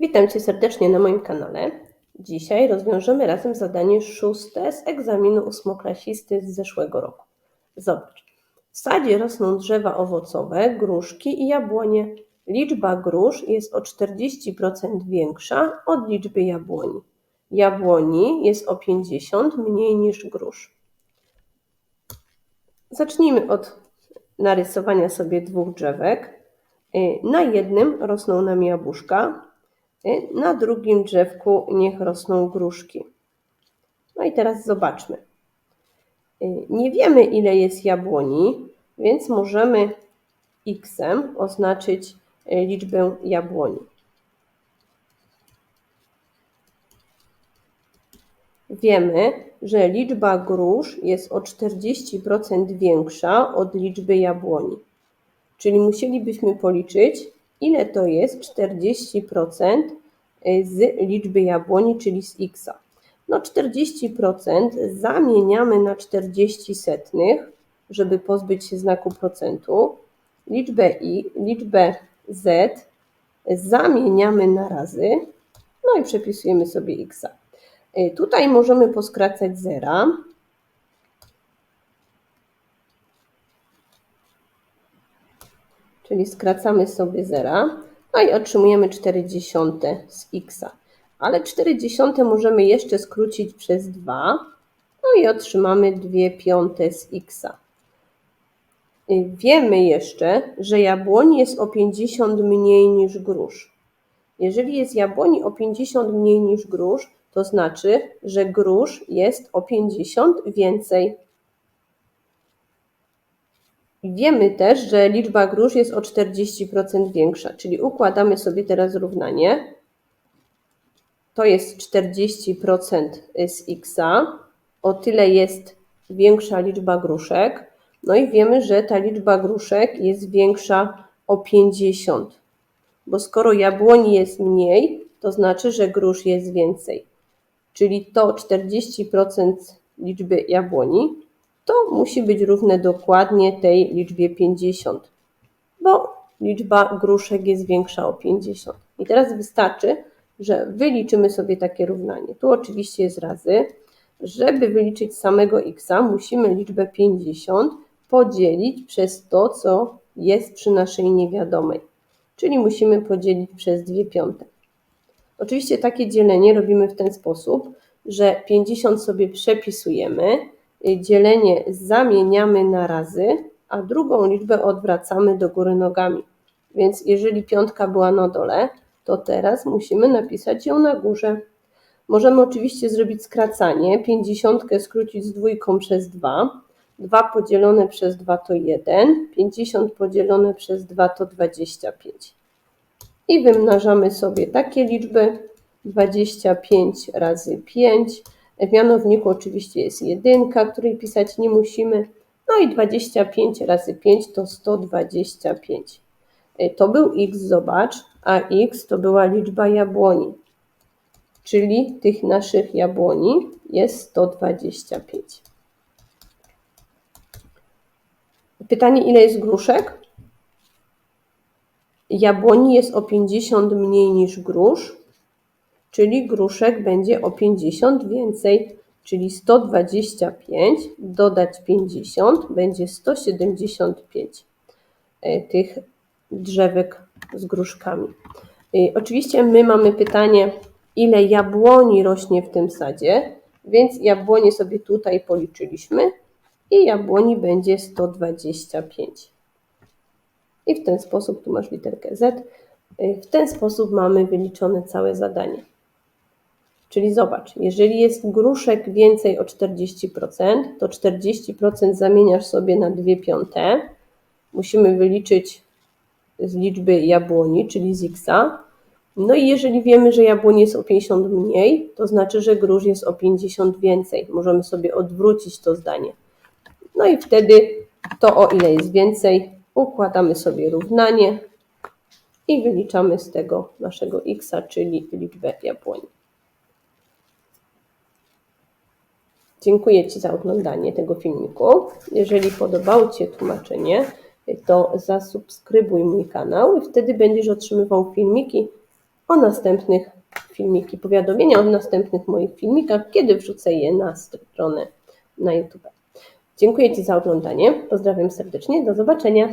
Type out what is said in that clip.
Witam Cię serdecznie na moim kanale. Dzisiaj rozwiążemy razem zadanie szóste z egzaminu ósmoklasisty z zeszłego roku. Zobacz. W sadzie rosną drzewa owocowe, gruszki i jabłonie. Liczba grusz jest o 40% większa od liczby jabłoni. Jabłoni jest o 50 mniej niż grusz. Zacznijmy od narysowania sobie dwóch drzewek. Y, Na jednym rosną nam jabłuszka, na drugim drzewku niech rosną gruszki. No i teraz zobaczmy. Y, Nie wiemy, ile jest jabłoni, więc możemy x oznaczyć y, liczbę jabłoni. Wiemy, że liczba grusz jest o 40% większa od liczby jabłoni. Czyli musielibyśmy policzyć, ile to jest 40% z liczby jabłoni, czyli z x. No 40% zamieniamy na 40 setnych, żeby pozbyć się znaku procentu. Liczbę i, liczbę z zamieniamy na razy, no i przepisujemy sobie x. Tutaj możemy poskracać zera, czyli skracamy sobie zera, no i otrzymujemy 40 z x. Ale 40 możemy jeszcze skrócić przez 2, no i otrzymamy 2 piąte z x. Wiemy jeszcze, że jabłoni jest o 50 mniej niż grusz. Jeżeli jest jabłoni o 50 mniej niż grusz, to znaczy, że grusz jest o 50 więcej. Wiemy też, że liczba grusz jest o 40% większa, czyli układamy sobie teraz równanie. To jest 40% z x, o tyle jest większa liczba gruszek. No i wiemy, że ta liczba gruszek jest większa o 50, bo skoro jabłoni jest mniej, to znaczy, że grusz jest więcej. Czyli to 40% liczby jabłoni to musi być równe dokładnie tej liczbie 50, bo liczba gruszek jest większa o 50. I teraz wystarczy, że wyliczymy sobie takie równanie. Tu oczywiście jest razy. Żeby wyliczyć samego x, musimy liczbę 50 podzielić przez to, co jest przy naszej niewiadomej. Czyli musimy podzielić przez 2 piąte. Oczywiście takie dzielenie robimy w ten sposób, że 50 sobie przepisujemy, dzielenie zamieniamy na razy, a drugą liczbę odwracamy do góry nogami. Więc jeżeli piątka była na dole, to teraz musimy napisać ją na górze. Możemy oczywiście zrobić skracanie. 50 skrócić z dwójką przez 2. 2 podzielone przez 2 to 1. 50 podzielone przez 2 to 25. I wymnażamy sobie takie liczby. 25 razy 5 w mianowniku oczywiście jest jedynka, której pisać nie musimy. No i 25 razy 5 to 125. To był x, zobacz, a x to była liczba jabłoni. Czyli tych naszych jabłoni jest 125. Pytanie, ile jest gruszek? Jabłoni jest o 50 mniej niż grusz czyli gruszek będzie o 50 więcej, czyli 125 dodać 50 będzie 175 e, tych drzewek z gruszkami. E, oczywiście my mamy pytanie, ile jabłoni rośnie w tym sadzie, więc jabłonie sobie tutaj policzyliśmy i jabłoni będzie 125. I w ten sposób, tu masz literkę Z, e, w ten sposób mamy wyliczone całe zadanie. Czyli zobacz, jeżeli jest gruszek więcej o 40%, to 40% zamieniasz sobie na 2 piąte. Musimy wyliczyć z liczby jabłoni, czyli z x. No i jeżeli wiemy, że jabłoni jest o 50 mniej, to znaczy, że grusz jest o 50 więcej. Możemy sobie odwrócić to zdanie. No i wtedy to o ile jest więcej, układamy sobie równanie i wyliczamy z tego naszego x, czyli liczbę jabłoni. Dziękuję Ci za oglądanie tego filmiku. Jeżeli podobało Ci się tłumaczenie, to zasubskrybuj mój kanał i wtedy będziesz otrzymywał filmiki o następnych filmiki, powiadomienia o następnych moich filmikach, kiedy wrzucę je na stronę na YouTube. Dziękuję Ci za oglądanie. Pozdrawiam serdecznie. Do zobaczenia.